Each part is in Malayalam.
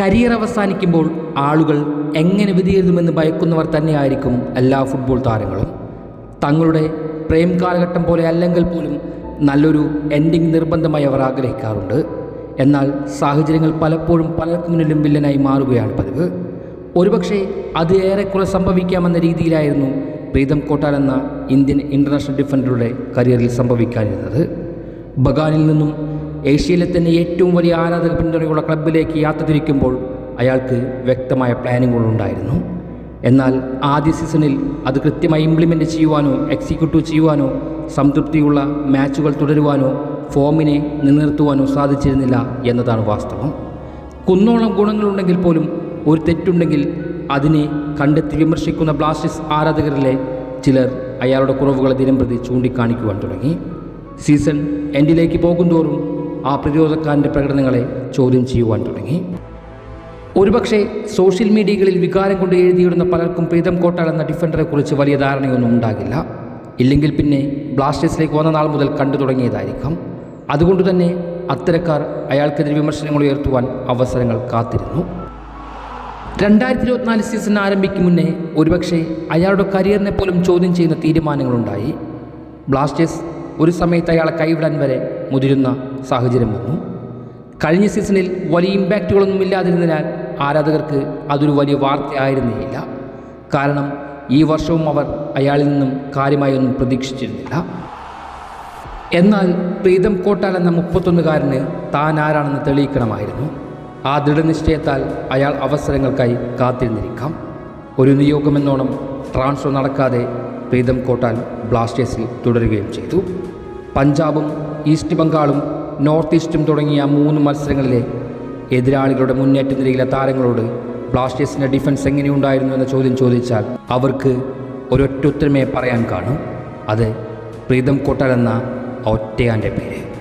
കരിയർ അവസാനിക്കുമ്പോൾ ആളുകൾ എങ്ങനെ വിധിയെഴുതുമെന്ന് ഭയക്കുന്നവർ തന്നെയായിരിക്കും എല്ലാ ഫുട്ബോൾ താരങ്ങളും. തങ്ങളുടെ പ്രേം കാലഘട്ടം പോലെ അല്ലെങ്കിൽ പോലും നല്ലൊരു എൻഡിങ് നിർബന്ധമായി അവർ ആഗ്രഹിക്കാറുണ്ട്. എന്നാൽ സാഹചര്യങ്ങൾ പലപ്പോഴും പലർക്കും മുന്നിലും വില്ലനായി മാറുകയാണ് പതിവ്. ഒരുപക്ഷെ അത് ഏറെക്കുറെ സംഭവിക്കാമെന്ന രീതിയിലായിരുന്നു പ്രീതം കോട്ടാൽ എന്ന ഇന്ത്യൻ ഇന്റർനാഷണൽ ഡിഫൻഡറുടെ കരിയറിൽ സംഭവിക്കാനിരുന്നത്. ബഗാനിൽ നിന്നും ഏഷ്യയിലെ തന്നെ ഏറ്റവും വലിയ ആരാധക പിന്തുണയുള്ള ക്ലബിലേക്ക് യാത്ര തിരിക്കുമ്പോൾ അയാൾക്ക് വ്യക്തമായ പ്ലാനിങ്ങുകളുണ്ടായിരുന്നു. എന്നാൽ ആദ്യ സീസണിൽ അത് കൃത്യമായി ഇംപ്ലിമെന്റ് ചെയ്യുവാനോ എക്സിക്യൂട്ടീവ് ചെയ്യുവാനോ സംതൃപ്തിയുള്ള മാച്ചുകൾ തുടരുവാനോ ഫോമിനെ നിലനിർത്തുവാനോ സാധിച്ചിരുന്നില്ല എന്നതാണ് വാസ്തവം. കുന്നോളം ഗുണങ്ങളുണ്ടെങ്കിൽ പോലും ഒരു തെറ്റുണ്ടെങ്കിൽ അതിനെ കണ്ടെത്തി വിമർശിക്കുന്ന ബ്ലാസ്റ്റേഴ്സ് ആരാധകരിലെ ചിലർ അയാളുടെ കുറവുകളെ ദിനംപ്രതി ചൂണ്ടിക്കാണിക്കുവാൻ തുടങ്ങി. സീസൺ എൻഡിലേക്ക് പോകുന്തോറും ആ പ്രതിരോധക്കാരന്റെ പ്രകടനങ്ങളെ ചോദ്യം ചെയ്യുവാൻ തുടങ്ങി. ഒരുപക്ഷെ സോഷ്യൽ മീഡിയകളിൽ വികാരം കൊണ്ട് എഴുതിയിടുന്ന പലർക്കും പ്രീതം കോട്ടാൽ എന്ന ഡിഫൻഡറെക്കുറിച്ച് വലിയ ധാരണയൊന്നും ഉണ്ടാകില്ല. ഇല്ലെങ്കിൽ പിന്നെ ബ്ലാസ്റ്റേഴ്സിലേക്ക് വന്ന നാൾ മുതൽ കണ്ടു തുടങ്ങിയതായിരിക്കാം. അതുകൊണ്ട് തന്നെ അത്തരക്കാർ അയാൾക്കെതിരെ വിമർശനങ്ങൾ ഉയർത്തുവാൻ അവസരങ്ങൾ കാത്തിരുന്നു. രണ്ടായിരത്തി ഇരുപത്തിനാല് സീസൺ ആരംഭിക്കും മുന്നേ ഒരുപക്ഷെ അയാളുടെ കരിയറിനെ പോലും ചോദ്യം ചെയ്യുന്ന തീരുമാനങ്ങളുണ്ടായി. ബ്ലാസ്റ്റേഴ്സ് ഒരു സമയത്ത് അയാളെ കൈവിടാൻ വരെ മുതിരുന്ന സാഹചര്യം വന്നു. കഴിഞ്ഞ സീസണിൽ വലിയ ഇമ്പാക്റ്റുകളൊന്നും ഇല്ലാതിരുന്നതിനാൽ ആരാധകർക്ക് അതൊരു വലിയ വാർത്തയായിരുന്നേയില്ല കാരണം ഈ വർഷവും അവർ അയാളിൽ നിന്നും കാര്യമായി ഒന്നും പ്രതീക്ഷിച്ചിരുന്നില്ല. എന്നാൽ പ്രീതം കോട്ടാൽ എന്ന മുപ്പത്തൊന്നുകാരന് താൻ ആരാണെന്ന് തെളിയിക്കണമായിരുന്നു. ആ ദൃഢനിശ്ചയത്താൽ അയാൾ അവസരങ്ങൾക്കായി കാത്തിരുന്നിരിക്കാം. ഒരു നിയോഗമെന്നോണം ട്രാൻസ്ഫർ നടക്കാതെ പ്രീതം കോട്ടാൻ ബ്ലാസ്റ്റേഴ്സിൽ തുടരുകയും ചെയ്തു. പഞ്ചാബും ഈസ്റ്റ് ബംഗാളും നോർത്ത് ഈസ്റ്റും തുടങ്ങിയ മൂന്ന് മത്സരങ്ങളിലെ എതിരാളികളുടെ മുന്നേറ്റ നിരയിലെ താരങ്ങളോട് ബ്ലാസ്റ്റേഴ്സിന്റെ ഡിഫൻസ് എങ്ങനെയുണ്ടായിരുന്നു എന്ന ചോദ്യം ചോദിച്ചാൽ അവർക്ക് ഒരൊറ്റ ഉത്തരമേ പറയാൻ കാണൂ. അത് പ്രീതം കോട്ടാൽ എന്ന ഒറ്റയാന്റെ പേര്.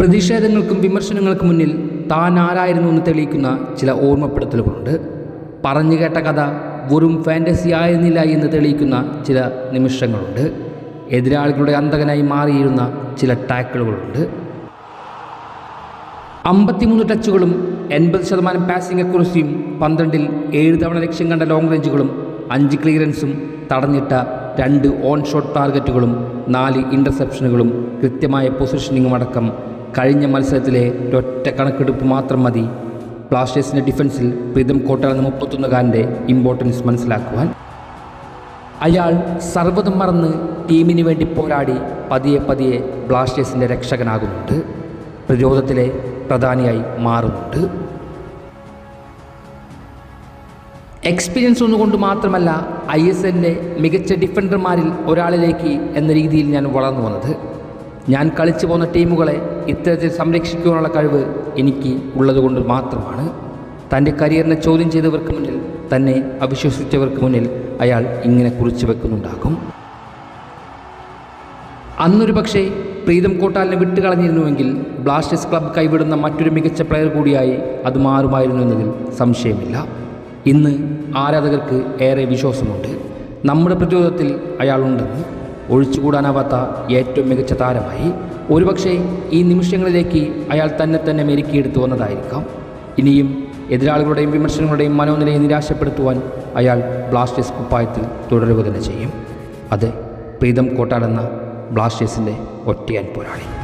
പ്രതിഷേധങ്ങൾക്കും വിമർശനങ്ങൾക്കും മുന്നിൽ താൻ ആരായിരുന്നു എന്ന് തെളിയിക്കുന്ന ചില ഓർമ്മപ്പെടുത്തലുകളുണ്ട്. പറഞ്ഞു കേട്ട കഥ വെറും ഫാന്റസി ആയിരുന്നില്ല എന്ന് തെളിയിക്കുന്ന ചില നിമിഷങ്ങളുണ്ട്. എതിരാളികളുടെ അന്തകനായി മാറിയിരുന്ന ചില ടാക്കിളുകളുണ്ട്. അമ്പത്തിമൂന്ന് ടച്ചുകളും എൺപത് ശതമാനം പാസിംഗ് അക്കുറസിയും പന്ത്രണ്ടിൽ ഏഴ് തവണ ലക്ഷ്യം കണ്ട ലോങ് റേഞ്ചുകളും അഞ്ച് ക്ലിയറൻസും തടഞ്ഞിട്ട രണ്ട് ഓൺ ഷോട്ട് ടാർഗറ്റുകളും നാല് ഇന്റർസെപ്ഷനുകളും കൃത്യമായ പൊസിഷനിങ്ങും അടക്കം കഴിഞ്ഞ മത്സരത്തിലെ ഒറ്റ കണക്കെടുപ്പ് മാത്രം മതി. ബ്ലാസ്റ്റേഴ്സിന്റെ ഡിഫൻസിൽ പ്രീതം കോട്ട എന്ന മുപ്പത്തൊന്നുകാരന്റെ ഇമ്പോർട്ടൻസ് മനസ്സിലാക്കുവാൻ. അയാൾ സർവതും മറന്ന് ടീമിന് വേണ്ടി പോരാടി പതിയെ പതിയെ ബ്ലാസ്റ്റേഴ്സിന്റെ രക്ഷകനാകുന്നുണ്ട്. പ്രതിരോധത്തിലെ പ്രധാനിയായി മാറുന്നുണ്ട്. എക്സ്പീരിയൻസ് ഒന്നുകൊണ്ട് മാത്രമല്ല ഐ എസ് എല്ലിലെ മികച്ച ഡിഫൻഡർമാരിൽ ഒരാളിലേക്ക് എന്ന രീതിയിൽ ഞാൻ വളർന്നു വന്നത്. ഞാൻ കളിച്ചു പോകുന്ന ടീമുകളെ ഇത്തരത്തിൽ സംരക്ഷിക്കുവാനുള്ള കഴിവ് എനിക്ക് ഉള്ളതുകൊണ്ട് മാത്രമാണ്. തന്റെ കരിയറിനെ ചോദ്യം ചെയ്തവർക്ക് മുന്നിൽ തന്നെ അവിശ്വസിച്ചവർക്ക് മുന്നിൽ അയാൾ ഇങ്ങനെ കുറിച്ചു വെക്കുന്നുണ്ടാകും. അന്നൊരു പക്ഷേ പ്രീതം കോട്ടാലിനെ വിട്ടുകളഞ്ഞിരുന്നുവെങ്കിൽ ബ്ലാസ്റ്റേഴ്സ് ക്ലബ് കൈവിടുന്ന മറ്റൊരു മികച്ച പ്ലെയർ കൂടിയായി അത് മാറുമായിരുന്നു എന്നതിൽ സംശയമില്ല. ഇന്ന് ആരാധകർക്ക് ഏറെ വിശ്വാസമുണ്ട്. നമ്മുടെ പ്രതിരോധത്തിൽ അയാളുണ്ടെന്ന് ഒഴിച്ചുകൂടാനാവാത്ത ഏറ്റവും മികച്ച താരമായി ഒരുപക്ഷെ ഈ നിമിഷങ്ങളിലേക്ക് അയാൾ തന്നെ തന്നെ മെരുക്കിയെടുത്തു വന്നതായിരിക്കാം. ഇനിയും എതിരാളികളുടെയും വിമർശനങ്ങളുടെയും മനോനിലയെ നിരാശപ്പെടുത്തുവാൻ അയാൾ ബ്ലാസ്റ്റേഴ്സ് കുപ്പായത്തിൽ തുടരുക തന്നെ ചെയ്യും. അതെ പ്രീതം കോട്ടാടെന്ന ബ്ലാസ്റ്റേഴ്സിന്റെ ഒറ്റയാൻ പോരാളി.